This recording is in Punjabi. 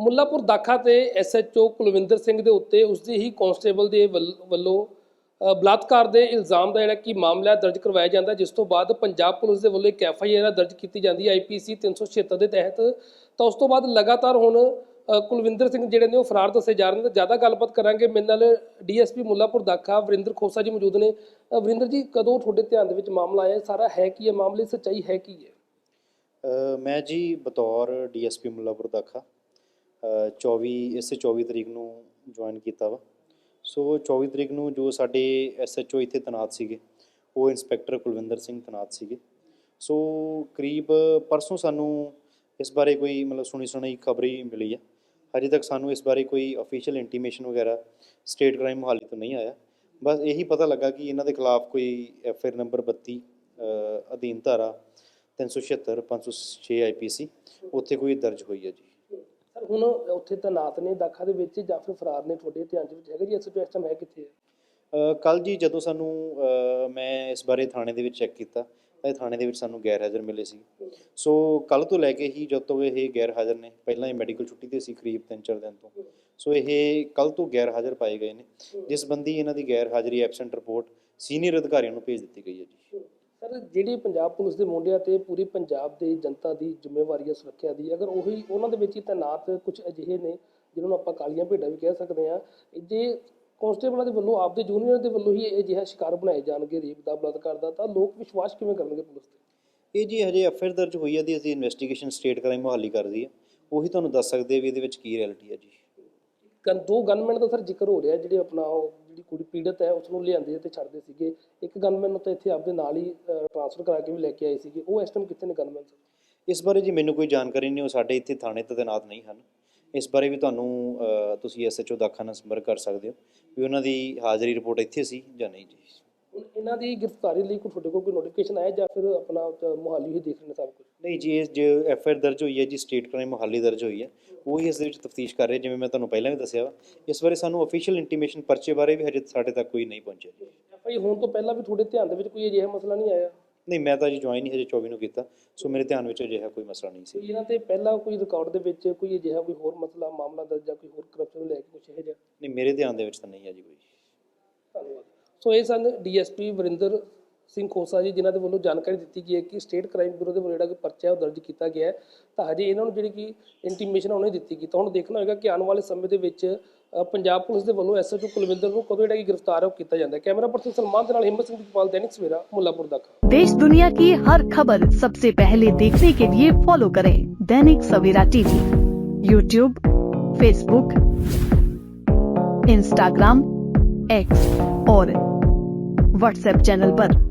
ਮੁੱਲਾਪੁਰ ਦਾਖਾ ਤੇ ਐਸਐਚਓ ਕੁਲਵਿੰਦਰ ਸਿੰਘ ਦੇ ਉੱਤੇ ਉਸਦੇ ਹੀ ਕਾਂਸਟੇਬਲ ਦੇ ਵੱਲ- ਵੱਲੋਂ ਬਲਾਤਕਾਰ ਦੇ ਇਲਜ਼ਾਮ ਦਾ ਜਿਹੜਾ ਕਿ ਮਾਮਲਾ ਦਰਜ ਕਰਵਾਇਆ ਜਾਂਦਾ, ਜਿਸ ਤੋਂ ਬਾਅਦ ਪੰਜਾਬ ਪੁਲਿਸ ਦੇ ਵੱਲੋਂ ਇੱਕ ਐਫਆਈਆਰ ਦਰਜ ਕੀਤੀ ਜਾਂਦੀ ਹੈ ਆਈਪੀਸੀ 376 ਦੇ ਤਹਿਤ। ਤਾਂ ਉਸ ਤੋਂ ਬਾਅਦ ਲਗਾਤਾਰ ਹੁਣ ਕੁਲਵਿੰਦਰ ਸਿੰਘ ਜਿਹੜੇ ਨੇ ਉਹ ਫਰਾਰ ਦੱਸੇ ਜਾ ਰਹੇ ਨੇ। ਤਾਂ ਜ਼ਿਆਦਾ ਗੱਲਬਾਤ ਕਰਾਂਗੇ ਮੇਰੇ ਨਾਲ ਡੀਐਸਪੀ ਮੁੱਲਾਪੁਰ ਦਾਖਾ, ਵਰਿੰਦਰ ਖੋਸਾ ਜੀ ਮੌਜੂਦ ਨੇ। ਵਰਿੰਦਰ ਜੀ, ਕਦੋਂ ਤੁਹਾਡੇ ਧਿਆਨ ਦੇ ਵਿੱਚ ਮਾਮਲਾ ਆਇਆ? ਸਾਰਾ ਹੈ ਕੀ ਹੈ? ਮਾਮਲੇ ਸੱਚਾਈ ਹੈ ਕੀ ਹੈ? ਮੈਂ ਜੀ ਬਤੌਰ ਡੀਐਸਪੀ ਮੁੱਲਾਪੁਰ ਦਾਖਾ। 24 ਇਸੇ 24 ਤਰੀਕ ਨੂੰ ਜੁਆਇਨ ਕੀਤਾ ਵਾ। ਸੋ 24 ਤਰੀਕ ਨੂੰ ਜੋ ਸਾਡੇ ਐਸਐਚਓ ਇੱਥੇ ਤੈਨਾਤ ਸੀਗੇ, ਉਹ ਇੰਸਪੈਕਟਰ ਕੁਲਵਿੰਦਰ ਸਿੰਘ ਤੈਨਾਤ ਸੀਗੇ। ਸੋ ਕਰੀਬ ਪਰਸੋਂ ਸਾਨੂੰ ਇਸ ਬਾਰੇ ਕੋਈ ਮਤਲਬ ਸੁਣੀ ਸੁਣਾਈ ਖਬਰ ਹੀ ਮਿਲੀ ਆ। ਹਜੇ ਤੱਕ ਸਾਨੂੰ ਇਸ ਬਾਰੇ ਕੋਈ ਅਫੀਸ਼ੀਅਲ ਇੰਟੀਮੇਸ਼ਨ ਵਗੈਰਾ ਸਟੇਟ ਕ੍ਰਾਈਮ ਮੁਹਾਲੀ ਤੋਂ ਨਹੀਂ ਆਇਆ। ਬਸ ਇਹੀ ਪਤਾ ਲੱਗਾ ਕਿ ਇਹਨਾਂ ਦੇ ਖਿਲਾਫ ਕੋਈ ਐਫਆਈਆਰ ਨੰਬਰ 32 ਅਧੀਨ ਧਾਰਾ 376 506 ਆਈਪੀਸੀ ਉੱਥੇ ਕੋਈ ਦਰਜ ਹੋਈ ਹੈ ਜੀ। ਹੁਣ ਉੱਥੇ ਤੈਨਾਤ ਨੇ, ਦਾਖਾ ਦੇ ਵਿੱਚ ਜਾਂ ਫਿਰ ਫਰਾਰ ਨੇ ਤੁਹਾਡੇ ਧਿਆਨ ਦੇ ਵਿੱਚ ਹੈਗਾ ਜੀ? ਐਸਐਚਓ ਇਸ ਟਾਈਮ ਹੈ ਕਿੱਥੇ ਹੈ ਕੱਲ ਜੀ ਜਦੋਂ ਸਾਨੂੰ ਮੈਂ ਇਸ ਬਾਰੇ ਥਾਣੇ ਦੇ ਵਿੱਚ ਚੈੱਕ ਕੀਤਾ ਇਹ ਥਾਣੇ ਦੇ ਵਿੱਚ ਸਾਨੂੰ ਗੈਰ ਹਾਜ਼ਰ ਮਿਲੇ ਸੀ। ਸੋ ਕੱਲ ਤੋਂ ਲੈ ਕੇ ਹੀ ਜਦ ਤੋਂ ਇਹ ਗੈਰ ਹਾਜ਼ਰ ਨੇ, ਪਹਿਲਾਂ ਇਹ ਮੈਡੀਕਲ ਛੁੱਟੀ ਤੇ ਸੀ ਕਰੀਬ 3-4 ਦਿਨ ਤੋਂ। ਸੋ ਇਹ ਕੱਲ ਤੋਂ ਗੈਰ ਹਾਜ਼ਰ ਪਾਏ ਗਏ ਨੇ। ਜਿਸ ਸੰਬੰਧੀ ਇਹਨਾਂ ਦੀ ਗੈਰ ਹਾਜ਼ਰੀ ਐਬਸੈਂਟ ਰਿਪੋਰਟ ਸੀਨੀਅਰ ਅਧਿਕਾਰੀਆਂ ਨੂੰ ਭੇਜ ਦਿੱਤੀ ਗਈ ਹੈ ਜੀ। ਜਿਹੜੀ ਪੰਜਾਬ ਪੁਲਿਸ ਦੇ ਮੁੰਡਿਆਂ ਤੇ ਪੂਰੀ ਪੰਜਾਬ ਦੇ ਜਨਤਾ ਦੀ ਜ਼ਿੰਮੇਵਾਰੀ ਹੈ ਸੁਰੱਖਿਆ ਦੀ ਅਗਰ ਉਹੀ ਉਹਨਾਂ ਦੇ ਵਿੱਚ ਹੀ ਤੈਨਾਤ ਕੁਝ ਅਜਿਹੇ ਨੇ ਜਿਨ੍ਹਾਂ ਨੂੰ ਆਪਾਂ ਕਾਲੀਆਂ ਭੇਡਾਂ ਵੀ ਕਹਿ ਸਕਦੇ ਹਾਂ ਜੇ ਕਾਂਸਟੇਬਲਾਂ ਦੇ ਵੱਲੋਂ ਆਪਦੇ ਜੂਨੀਅਰ ਦੇ ਵੱਲੋਂ ਹੀ ਇਹ ਅਜਿਹਾ ਸ਼ਿਕਾਰ ਬਣਾਏ ਜਾਣਗੇ ਰੇਪ ਦਾ ਬਲਾਤਕਾਰ ਦਾ ਤਾਂ ਲੋਕ ਵਿਸ਼ਵਾਸ ਕਿਵੇਂ ਕਰਨਗੇ ਪੁਲਿਸ ਤੇ? ਇਹ ਜੀ ਹਜੇ ਐਫਆਈਆਰ ਦਰਜ ਹੋਈ ਹੈ ਦੀ ਅਸੀਂ ਇਨਵੈਸਟੀਗੇਸ਼ਨ ਸਟੇਟ ਕ੍ਰਾਈਮ ਮੁਹਾਲੀ ਕਰਦੀ ਹੈ ਉਹੀ ਤੁਹਾਨੂੰ ਦੱਸ ਸਕਦੇ ਆ ਵੀ ਇਹਦੇ ਵਿੱਚ ਕੀ ਰਿਐਲਿਟੀ ਹੈ ਜੀ। ਦੋ ਗਨਮੈਨ ਦਾ ਸਰ ਜ਼ਿਕਰ ਹੋ ਰਿਹਾ ਜਿਹੜੇ ਆਪਣਾ ਉਹ ਜਿਹੜੀ ਕੁੜੀ ਪੀੜਤ ਹੈ ਉਸ ਨੂੰ ਲਿਆਂਦੇ ਤੇ ਛੱਡਦੇ ਸੀਗੇ। ਇੱਕ ਗਨਮੈਨ ਤਾਂ ਇੱਥੇ ਆਪਦੇ ਨਾਲ ਹੀ ਟ੍ਰਾਂਸਫਰ ਕਰਾ ਕੇ ਵੀ ਲੈ ਕੇ ਆਏ ਸੀਗੇ। ਉਹ ਇਸ ਟਾਈਮ ਕਿੱਥੇ ਨੇ ਗਨਮੈਨ ਸਰ? ਇਸ ਬਾਰੇ ਜੀ ਮੈਨੂੰ ਕੋਈ ਜਾਣਕਾਰੀ ਨਹੀਂ ਉਹ ਸਾਡੇ ਇੱਥੇ ਥਾਣੇ ਤੇ ਤੈਨਾਤ ਨਹੀਂ ਹਨ। ਇਸ ਬਾਰੇ ਵੀ ਤੁਹਾਨੂੰ ਤੁਸੀਂ ਐਸਐਚਓ ਦਾਖਾ ਨਾਲ ਸੰਪਰਕ ਕਰ ਸਕਦੇ ਹੋ ਵੀ ਉਹਨਾਂ ਦੀ ਹਾਜ਼ਰੀ ਰਿਪੋਰਟ ਇੱਥੇ ਸੀ ਜਾਂ ਨਹੀਂ ਜੀ। ਇਹਨਾਂ ਦੀ ਗ੍ਰਿਫਤਾਰੀ ਲਈ ਕੋਈ ਤੁਹਾਡੇ ਕੋਲ ਕੋਈ ਨੋਟੀਫਿਕੇਸ਼ਨ ਆਇਆ ਜਾਂ ਫਿਰ ਆਪਣਾ ਮੁਹਾਲੀ ਹੀ ਦੇਖ ਰਹੇ ਨੇ ਸਭ ਕੁਝ ਨਹੀਂ ਜੀ ਇਹ ਜੋ ਐਫਆਈਆਰ ਦਰਜ ਹੋਈ ਹੈ ਜੀ ਸਟੇਟ ਕ੍ਰਾਈਮ ਮੁਹਾਲੀ ਦਰਜ ਹੋਈ ਹੈ ਉਹੀ ਇਸ ਦੇ ਵਿੱਚ ਤਫਤੀਸ਼ ਕਰ ਰਹੇ ਜਿਵੇਂ ਮੈਂ ਤੁਹਾਨੂੰ ਪਹਿਲਾਂ ਵੀ ਦੱਸਿਆ ਵਾ। ਇਸ ਬਾਰੇ ਸਾਨੂੰ ਅਫੀਸ਼ੀਅਲ ਇੰਟੀਮੇਸ਼ਨ ਪਰਚੇ ਬਾਰੇ ਵੀ ਹਜੇ ਸਾਡੇ ਤੱਕ ਕੋਈ ਨਹੀਂ ਪਹੁੰਚਿਆ ਜੀ। ਭਾਈ ਹੁਣ ਤੋਂ ਪਹਿਲਾਂ ਵੀ ਤੁਹਾਡੇ ਧਿਆਨ ਦੇ ਵਿੱਚ ਕੋਈ ਅਜਿਹਾ ਮਸਲਾ ਨਹੀਂ ਆਇਆ? ਨਹੀਂ ਮੈਂ ਤਾਂ ਜੀ ਜੁਆਇਨ ਹੀ ਹਜੇ 24 ਨੂੰ ਕੀਤਾ ਸੋ ਮੇਰੇ ਧਿਆਨ ਵਿੱਚ ਅਜਿਹਾ ਕੋਈ ਮਸਲਾ ਨਹੀਂ ਸੀ। ਇਹਨਾਂ ਤੇ ਪਹਿਲਾਂ ਕੋਈ ਰਿਕਾਰਡ ਦੇ ਵਿੱਚ ਕੋਈ ਅਜਿਹਾ ਕੋਈ ਹੋਰ ਮਸਲਾ ਮਾਮਲਾ ਦਰਜ ਜਾਂ ਕੋਈ ਹੋਰ ਕਰਪਸ਼ਨ ਲੈ ਕੇ ਕੁਝ ਇਹੋ ਜਿਹਾ? ਨਹੀਂ ਮੇਰੇ ਧਿਆਨ ਦੇ ਵਿੱਚ ਤਾਂ ਨਹੀਂ ਹੈ ਜੀ ਕੋਈ। ਧੰਨਵਾਦ। ਸੋ ਇਹ ਸਨ ਡੀਐਸਪੀ ਵਰਿੰਦਰ ਸਿੰਘ ਖੋਸਾ ਜੀ ਜਿਨ੍ਹਾਂ ਦੇ ਵੱਲੋਂ ਜਾਣਕਾਰੀ ਦਿੱਤੀ ਗਈ ਹੈ ਕਿ ਸਟੇਟ ਕ੍ਰਾਈਮ ਬਿਊਰੋ ਦੇ ਵੱਲੋਂ ਜਿਹੜਾ ਕਿ ਪਰਚਾ ਹੈ ਉਹ ਦਰਜ ਕੀਤਾ ਗਿਆ ਹੈ ਤਾਂ ਹਜੇ ਇਹਨਾਂ ਨੂੰ ਜਿਹੜੀ ਕਿ ਇੰਟੀਮੇਸ਼ਨ ਉਹਨੇ ਦਿੱਤੀ ਗਈ ਤਾਂ ਹੁਣ ਦੇਖਣਾ ਹੋਏਗਾ ਕਿ ਆਉਣ ਵਾਲੇ ਸਮੇਂ ਦੇ ਵਿੱਚ ਅ, ਪੰਜਾਬ ਪੁਲਿਸ ਦੇ ਵੱਲੋਂ ਐਸਐਚਓ ਕੁਲਵਿੰਦਰ ਨੂੰ ਕਦੋਂ ਜਿਹੜਾ ਕਿ ਗ੍ਰਿਫਤਾਰ ਹੈ ਉਹ ਕੀਤਾ ਜਾਂਦਾ ਹੈ ਕੈਮਰਾ ਪਰਸਨ ਸਲਮਾਨ ਦੇ ਨਾਲ ਹਿੰਮਤ ਸਿੰਘ ਦੀਪਾਲ ਦੈਨਿਕ ਸਵੇਰਾ ਮੁੱਲਾਪੁਰ ਦਾਖਾ देश दुनिया की हर खबर सबसे पहले देखने के लिए फॉलो करें Dainik Savera TV YouTube Facebook Instagram X और व्हाट्सएप चैनल पर।